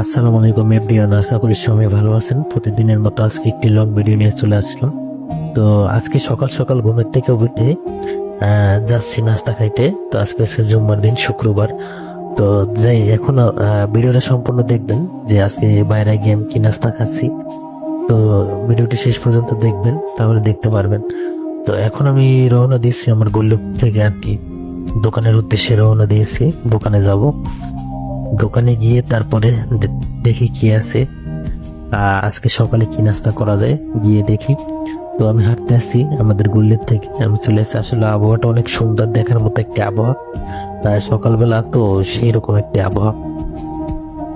আসসালামু আলাইকুম, এভরিওয়ান। আশা করি সবাই ভালো আছেন। প্রতিদিনের মতো আজকে একটি লং ভিডিও নিয়ে চলে আসলাম। তো আজকে সকাল সকাল ঘুমের থেকে উঠে যাচ্ছি নাস্তা খাইতে। তো আজকে হচ্ছে জুম্মার দিন, শুক্রবার। তো যাই, এখন ভিডিওটা সম্পূর্ণ দেখবেন যে আজকে বাইরে গিয়ে আমি কি নাস্তা খাচ্ছি। তো ভিডিওটি শেষ পর্যন্ত দেখবেন, তাহলে দেখতে পারবেন। তো এখন আমি রওনা দিয়েছি আমার গল্লুপ থেকে আর কি। দোকানের উদ্দেশ্যে রওনা দিয়েছি, দোকানে যাব। দোকানে গিয়ে তারপরে দেখি কি আছে। আজকে সকালে কি নাস্তা করা যায় গিয়ে দেখি। তো আমি হাঁটতে আসছি আমাদের গুল্লের থেকে আমি চলে আসছি আসলে আবহাওয়াটা অনেক সুন্দর দেখার মতো একটি আবহাওয়া। আর সকালবেলা তো সেই রকম একটি আবহাওয়া।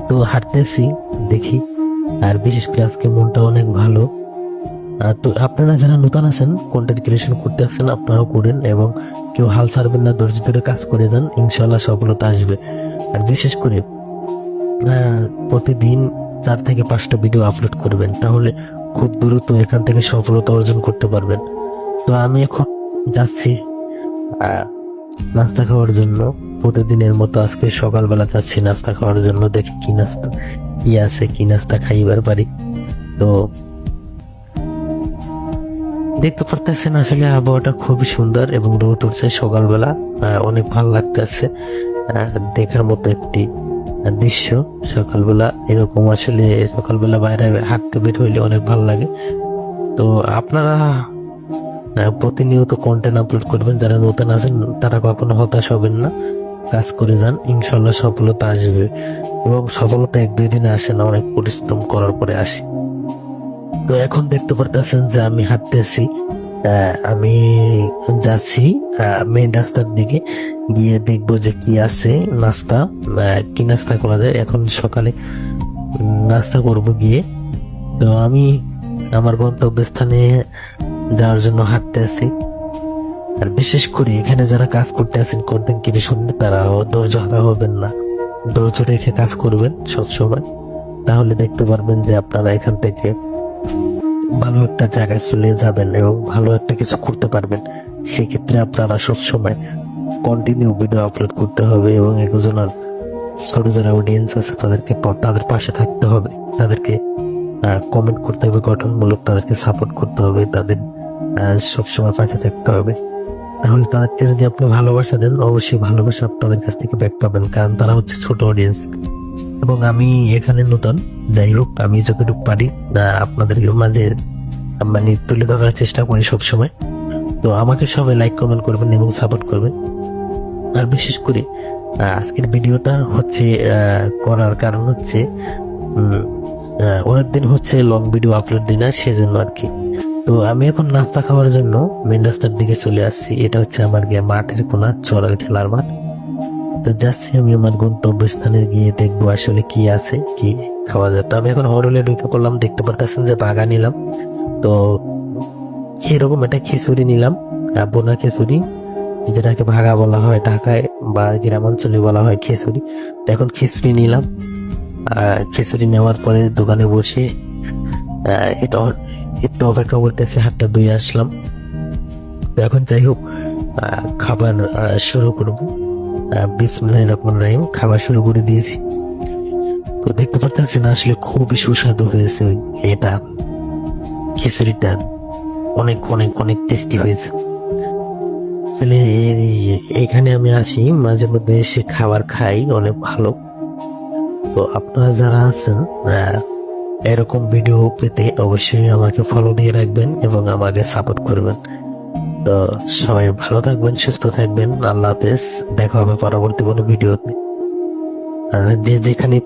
তো হাঁটতে আসছি দেখি। আর বিশেষ করে আজকে মনটা অনেক ভালো। তো আপনারা যারা নতুন আছেন কন্টেন্ট ক্রিয়েশন করতে আসছেন, আপনারাও করেন এবং কেউ হাল ছাড়বেন না, ধৈর্য ধরে কাজ করে যান ইনশাল্লাহ সফলতা আসবে। আর বিশেষ করে প্রতিদিন চার থেকে পাঁচটা ভিডিও আপলোড করবেন, তাহলে খুব দ্রুত এখান থেকে সফলতা অর্জন করতে পারবেন। তো আমি এখন যাচ্ছি নাস্তা খাওয়ার জন্য। প্রতিদিনের মতো আজকে সকালবেলা যাচ্ছি নাস্তা খাওয়ার জন্য, দেখি কি নাস্তা, কি আছে, কি নাস্তা খাইবার পারি। তো দেখতে পারতেছেন আসলে আবহাওয়াটা খুবই সুন্দর এবং রোদ উঠছে সকালবেলা। অনেক ভালো লাগতেছে। দেখার মতো একটি দৃশ্য। সকালবেলা এরকম আসলে সকালবেলা বাইরে হাঁটতে বের হইলে অনেক ভালো লাগে। তো আপনারা প্রতিনিয়ত কন্টেন্ট আপলোড করবেন। যারা নতুন আছেন, তারা কখনো হতাশ হবেন না। কাজ করে যান ইনশাল্লাহ সফলতা আসবে। এবং সফলতা এক দুই দিনে আসে না, অনেক পরিশ্রম করার পরে আসে। তো এখন দেখতে পারতেছেন যে আমি হাঁটতেছি আমি যাচ্ছি মেন রাস্তার দিকে। গিয়ে দেখব যে কি আছে, নাস্তা কি নাস্তা করা যায়। এখন সকালে নাস্তা করব গিয়ে। তো আমি আমার গন্তব্যস্থানে যাওয়ার জন্য হাঁটতে আছি আর বিশেষ করে এখানে যারা কাজ করতে আছেন কন্টেন্ট ক্রিয়েশন তারা ধৈর্য হারা হবেন না। ধৈর্য রেখে কাজ করবেন সবসময়। তাহলে দেখতে পারবেন যে আপনারা এখান থেকে ভালো একটা জায়গায় চলে যাবেন এবং ভালো একটা কিছু করতে পারবেন। সেক্ষেত্রে আপনারা সবসময় কন্টিনিউ ভিডিও আপলোড করতে হবে এবং একজনের ছোট যারা অডিয়েন্স আছে, তাদেরকে তাদের পাশে থাকতে হবে। তাদেরকে কমেন্ট করতে হবে, গঠনমূলক তাদেরকে সাপোর্ট করতে হবে, তাদের সবসময় পাশে থাকতে হবে। তাহলে তাদেরকে যদি আপনি ভালোবাসা দেন, অবশ্যই ভালোবাসা আপনাদের কাছ থেকে ব্যাক পাবেন, কারণ তারা হচ্ছে ছোট অডিয়েন্স এবং আমি এখানে নতুন। যাই হোক আমি যতটুকু পারি আপনাদের মাঝে মানে তুলে ধরার চেষ্টা করি সবসময়। তো আমাকে সবাই লাইক কমেন্ট করবেন এবং সাপোর্ট করবেন। আর বিশেষ করে আজকের ভিডিওটা হচ্ছে করার কারণ হচ্ছে উম, আহ, অনেকদিন হচ্ছে লং ভিডিও আপলোড দিই না সেজন্য আর কি তো আমি এখন নাস্তা খাওয়ার জন্য মেন রাস্তার দিকে চলে আসছি। এটা হচ্ছে আমার গিয়ে মাঠের কোনা চড়াল খেলার মাঠ। তো যাচ্ছি, আমি আমার গন্তব্যস্থানে গিয়ে দেখব আসলে কি আছে, কি খাওয়া যায়। তো আমি এখন হরলে ঢুকে পড়লাম, দেখতে পারতেছেন যে বাগা নিলাম। তো সেরকম একটা খিচুড়ি নিলাম বোনা খিচুড়ি, যেটাকে ভাগা বলা হয় ঢাকায় বা গ্রামাঞ্চলে বলা হয় খিচুড়ি। তো এখন খিচুড়ি নিলাম, আর খিচুড়ি নেওয়ার পরে দোকানে বসে এটা একটু অপেক্ষা করতেছে, হাতটা ধুয়ে আসলাম। এখন যাই হোক খাবার শুরু করব। বিসমুল্লাহ রহমান রহিম, খাবার শুরু করে দিয়েছি। তো দেখতে পারতেছি আসলে খুবই সুস্বাদু হয়েছে এটা। খিচুড়িটা অনেক অনেক অনেক টেস্টি হয়েছে। আসলে এইখানে আমি আসি মাঝে মধ্যে এসে খাবার খাই, অনেক ভালো। তো আপনারা যারা আছেন এরকম ভিডিও পেতে অবশ্যই আমাকে ফলো দিয়ে রাখবেন এবং আমাকে সাপোর্ট করবেন। তো সবাই ভালো থাকবেন, সুস্থ থাকবেন। আল্লাহ হাফেজ। দেখা হবে পরবর্তী কোনো ভিডিওতে। আর যে যেখানে